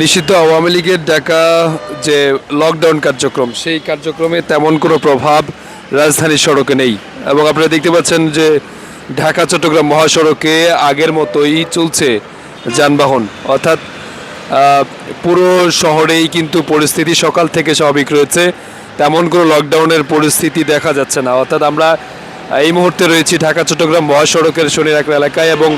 নিষিদ্ধ আওয়ামী লীগের ডাকা যে লকডাউন কার্যক্রম, সেই কার্যক্রমে তেমন কোনো প্রভাব রাজধানীর সড়কে নেই। এবং আপনারা দেখতে পাচ্ছেন যে ঢাকা, চট্টগ্রাম মহাসড়কে আগের মতোই চলছে যানবাহন। অর্থাৎ পুরো শহরেই কিন্তু পরিস্থিতি সকাল থেকে স্বাভাবিক রয়েছে। তেমন কোনো লকডাউনের পরিস্থিতি দেখা যাচ্ছে না। অর্থাৎ আমরা এই মুহূর্তে রয়েছি ঢাকা, চট্টগ্রাম মহাসড়কের শনির একটা এলাকায় এবং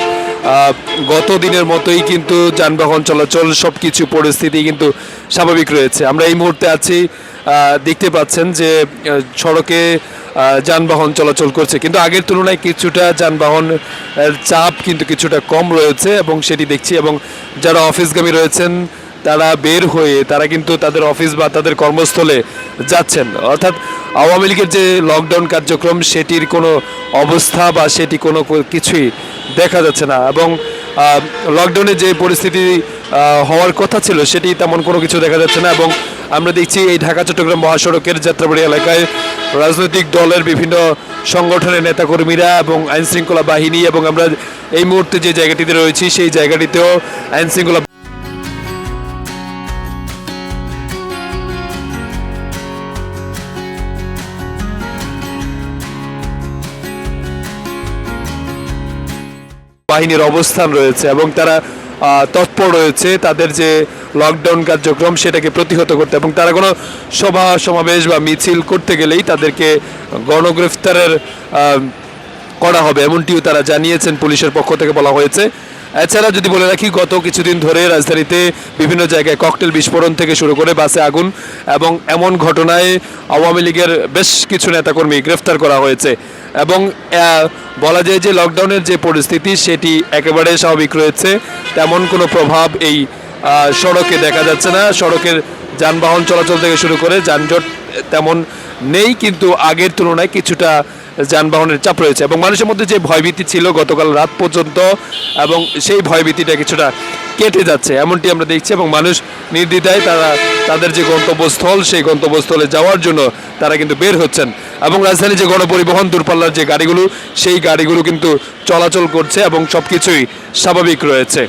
গত দিনের মতোই কিন্তু যানবাহন চলাচল সব কিছু পরিস্থিতি কিন্তু স্বাভাবিক রয়েছে। আমরা এই মুহূর্তে আছি দেখতে পাচ্ছেন যে সড়কে যানবাহন চলাচল করছে। কিন্তু আগের তুলনায় কিছুটা যানবাহন চাপ কিন্তু কিছুটা কম রয়েছে এবং সেটি দেখছি এবং যারা অফিসগামী রয়েছেন, তারা বের হয়ে তারা কিন্তু তাদের অফিস বা তাদের কর্মস্থলে যাচ্ছেন। অর্থাৎ আওয়ামী লীগের যে লকডাউন কার্যক্রম, সেটির কোনো অবস্থা বা সেটি কোনো কিছুই দেখা যাচ্ছে না এবং লকডাউনে যে পরিস্থিতি হওয়ার কথা ছিল, সেটি তেমন কোনো কিছু দেখা যাচ্ছে না এবং আমরা দেখছি এই ঢাকা, চট্টগ্রাম মহাসড়কের যাত্রাবাড়ি এলাকায় রাজনৈতিক দলের বিভিন্ন সংগঠনের নেতাকর্মীরা এবং আইনশৃঙ্খলা বাহিনী এবং আমরা এই মুহূর্তে যে জায়গাটিতে রয়েছি, সেই জায়গাটিতেও আইনশৃঙ্খলা বাহিনীর অবস্থান রয়েছে এবং তারা তৎপর রয়েছে তাদের যে লকডাউন কার্যক্রম সেটাকে প্রতিহত করতে এবং তারা কোনো সভা, সমাবেশ বা মিছিল করতে গেলেই তাদেরকে গণগ্রেফতারের করা হবে এমনটিও তারা জানিয়েছেন পুলিশের পক্ষ থেকে বলা হয়েছে। এছাড়া যদি বলে রাখি, গত কিছুদিন ধরে রাজধানীতে বিভিন্ন জায়গায় ককটেল বিস্ফোরণ থেকে শুরু করে বাসে আগুন এবং এমন ঘটনায় আওয়ামী লীগের বেশ কিছু নেতাকর্মী গ্রেফতার করা হয়েছে। এবং বলা যায় যে লকডাউনের যে পরিস্থিতি, সেটি একেবারে স্বাভাবিক রয়েছে। তেমন কোনো প্রভাব এই সড়কে দেখা যাচ্ছে না। সড়কের যানবাহন চলাচল থেকে শুরু করে যানজট তেমন নেই, কিন্তু আগের তুলনায় কিছুটা যানবাহনের চাপ রয়েছে। এবং মানুষের মধ্যে যে ভয়ভীতি ছিল গতকাল রাত পর্যন্ত, এবং সেই ভয়ভীতিটা কিছুটা কেটে যাচ্ছে, এমনটি আমরা দেখছি এবং মানুষ নির্দ্বিধায় তারা তাদের যে গন্তব্যস্থল, সেই গন্তব্যস্থলে যাওয়ার জন্য তারা কিন্তু বের হচ্ছেন। এবং রাজধানীর যে গণপরিবহন দূরপাল্লার যে গাড়িগুলো, সেই গাড়িগুলো কিন্তু চলাচল করছে এবং সব কিছুই স্বাভাবিক রয়েছে।